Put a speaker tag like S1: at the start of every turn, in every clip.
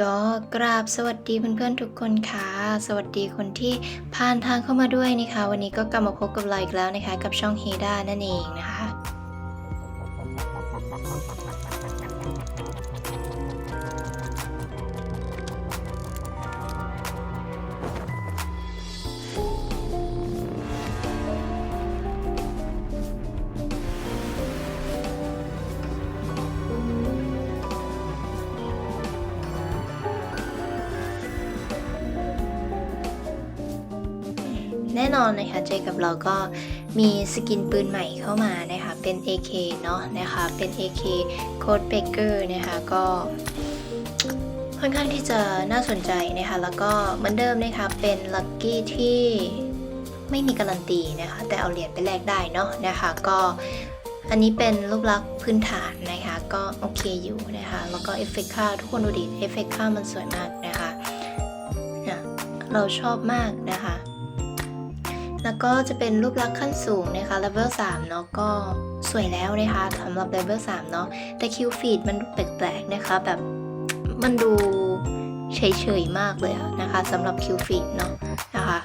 S1: ก็กราบสวัสดีเพื่อนๆทุกคนค่ะ สวัสดีคนที่ผ่านทางเข้ามาด้วยนะคะ วันนี้ก็กลับมาพบกับเราอีกแล้วนะคะ กับช่องเฮดานั่นเองนะคะ แน่นอนนะคะเจกับเราก็มีสกินปืนใหม่เข้ามานะคะเป็น AK เนาะนะคะเป็น AK Code Breaker นะคะก็ค่อนข้างที่จะน่าสนใจนะคะแล้วก็เหมือนเดิมนะคะเป็นลัคกี้ที่ไม่มีการันตีนะคะแต่เอาเหรียญไปแลกได้เนาะนะคะก็อันนี้เป็นรูปลักษณ์พื้นฐานนะคะ ก็โอเคอยู่นะคะ แล้วก็เอฟเฟกต์ค่าทุกคนดูดิเอฟเฟกต์ค่ามันสวยมากนะคะ เราชอบมากนะคะ แล้วก็จะเป็นรูปลักษณ์ขั้นสูงนะคะ level 3 เนาะก็สวยแล้วนะคะสำหรับ level 3 เนาะแต่คิวฟีดมันดูแปลกๆนะคะ แบบมันดูเฉยๆมากเลยนะคะสำหรับคิวฟีดเนาะนะคะ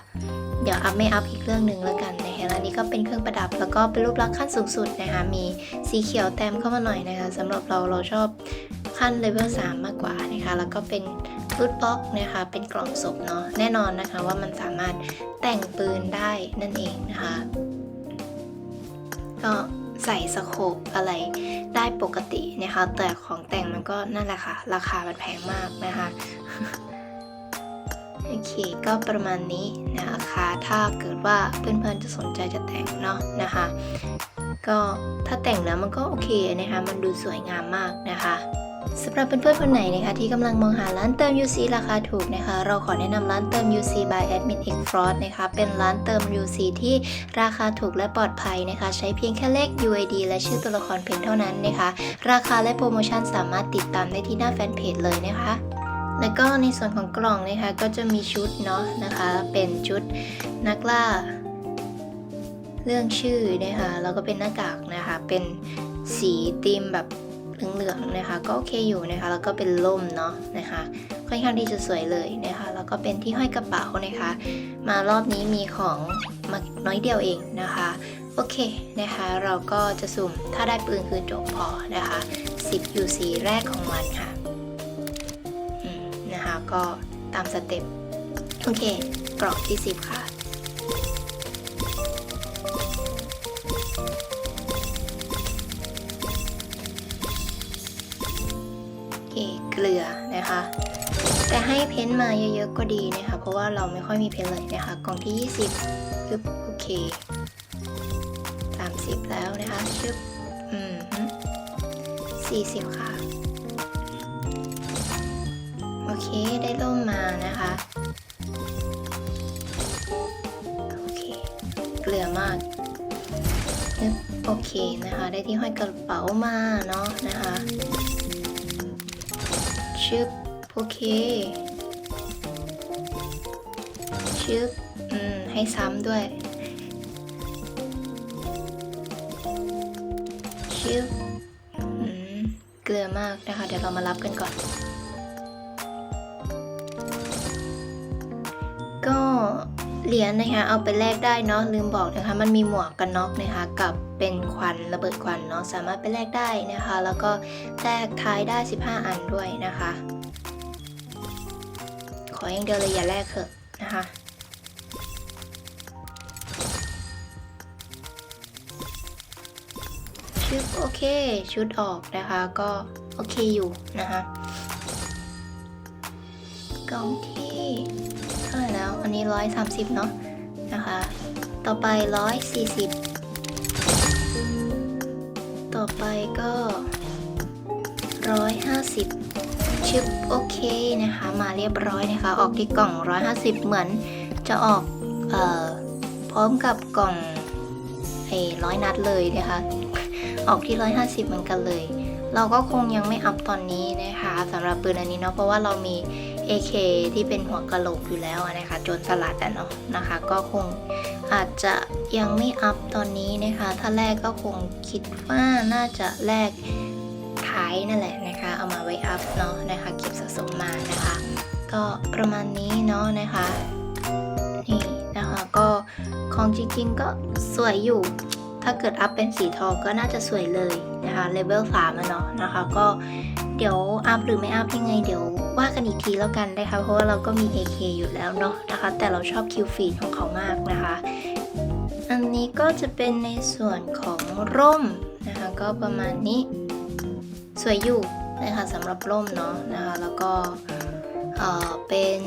S1: เดี๋ยวอัพไม่อัพอีกเรื่องหนึ่งแล้วกันนะคะแล้วนี่ก็เป็นเครื่องประดับแล้วก็เป็นรูปลักษณ์ขั้นสูงสุดนะคะ มีสีเขียวแต้มเข้ามาหน่อยนะคะสำหรับเราเราชอบขั้นเลเวล3มากกว่านะคะ แล้วก็เป็น รูดบ็อกนะคะ เป็นกล่องศพเนาะแน่นอนนะคะว่ามันสามารถแต่งปืนได้นั่นเองนะคะ ก็ใส่สโคปอะไรได้ปกตินะคะ แต่ของแต่งมันก็นั่นแหละค่ะ ราคามันแพงมากนะคะโอเค ก็ประมาณนี้นะคะ ถ้าเกิดว่าเพื่อนๆจะสนใจจะแต่งเนาะนะคะ ก็ถ้าแต่งแล้วมันก็โอเคนะคะ มันดูสวยงามมากนะคะ สำหรับเพื่อนๆคนไหนนะคะที่กำลังมองหาร้านเติม UC ราคาถูกนะคะ เราขอแนะนำร้านเติม UC by Admin X Fraud นะคะเป็นร้านเติม UC ที่ราคาถูกและปลอดภัยนะคะ ใช้เพียงแค่เลข UID และชื่อตัวละครเพียงเท่านั้นนะคะ ราคาและโปรโมชั่นสามารถติดตามได้ที่หน้าแฟนเพจเลยนะคะแล้วก็ในส่วนของกล่องนะคะก็จะมีชุดเนาะนะคะเป็นชุดนักล่า เรื่องชื่อนะคะแล้วก็เป็นหน้ากากนะคะเป็นสีธีมแบบ เหลืองๆนะคะ ก็โอเคอยู่นะคะ แล้วก็เป็นล่มเนาะนะคะ ค่อนข้างที่จะสวยเลยนะคะ แล้วก็เป็นที่ห้อยกระเป๋านะคะ มารอบนี้มีของมาน้อยเดียวเองนะคะ โอเคนะคะ เราก็จะสุ่มถ้าได้ปืนคือจบพอนะคะ 10 UC แรกของวันค่ะนะคะก็ตามสเต็ปโอเคกรอบที่ 10 ค่ะ เกลือนะคะ แต่ให้เพ้นท์มาเยอะๆก็ดีนะคะ เพราะว่าเราไม่ค่อยมีเพ้นท์เลยนะคะ กล่องที่ 20ปึ๊บโอเค 30 แล้วนะคะชึบอืมฮึ40 ค่ะ โอเคได้ร่มมานะคะโอเคเกลือมากโอเคนะคะ ได้ที่ห้อยกระเป๋ามาเนาะนะคะ บโอเค ชึบอืม ให้ซ้ำด้วย ชึบอืม เกลือมากนะคะ เดี๋ยวเรามารับกันก่อน เหรียญนะคะ เอาไปแลกได้เนาะลืมบอกนะคะ มันมีหมวกกันน็อกนะคะ กับเป็นควันระเบิดควันเนาะสามารถไปแลกได้นะคะ แล้วก็แลกท้ายได้ 15 อันด้วยนะคะ ขออย่างเดียวเลยอย่าแลกเถอะนะคะชุดโอเคชุดออกนะคะก็โอเคอยู่นะคะกล่องที่ แล้ว อันนี้ร้อยสามสิบเนาะนะคะ ต่อไปร้อยสี่สิบต่อไปก็ร้อยห้าสิบชึบโอเคนะคะ มาเรียบร้อยนะคะ ออกที่กล่องร้อยห้าสิบเหมือนจะออกเอ่อพร้อมกับกล่องไอ้ร้อยนัดเลยนะคะ ออกที่ 150 เหมือนกันเลย เราก็คงยังไม่อัพตอนนี้นะคะสำหรับปืนอันนี้เนาะเพราะว่าเรามี AK ที่เป็นหัวกะโหลกอยู่แล้วนะคะโจนสลัดอะเนาะนะคะ ก็คงอาจจะยังไม่อัพตอนนี้นะคะ ถ้าแรกก็คงคิดว่าน่าจะแลกทท้ายนั่นแหละนะคะ เอามาไว้อัพเนาะนะคะเก็บสะสมมานะคะ ก็ประมาณนี้เนาะนะคะนี่นะคะก็ของจริงๆก็สวยอยู่ ถ้าเกิดอัพเป็นสีทองก็น่าจะสวยเลย นะคะเลเวลสามอะเนาะนะคะ ก็เดี๋ยวอัพหรือไม่อัพยังไงเดี๋ยวว่ากันอีกทีแล้วกันนะคะ เพราะว่าเราก็มี AK อยู่แล้วเนาะนะคะ แต่เราชอบคิวฟีดของเขามากนะคะ อันนี้ก็จะเป็นในส่วนของร่มนะคะ ก็ประมาณนี้สวยอยู่นะคะสำหรับร่มเนาะนะคะ แล้วก็เออเป็น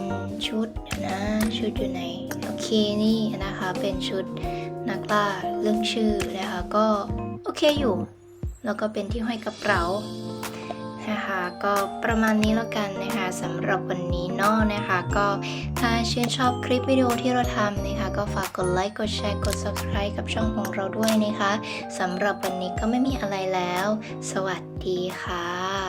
S1: ชุดนะชุดอยู่ไหนโอเคนี่นะคะเป็นชุดนักล่าเรื่องชื่อนะคะก็โอเคอยู่ แล้วก็เป็นที่ห้อยกระเป๋านะคะก็ประมาณนี้แล้วกันนะคะสำหรับวันนี้เนาะนะคะ ก็ถ้าชื่นชอบคลิปวิดีโอที่เราทำนะคะ ก็ฝากกดไลค์กดแชร์กด subscribe กับช่องของเราด้วยนะคะสำหรับวันนี้ก็ไม่มีอะไรแล้ว สวัสดีค่ะ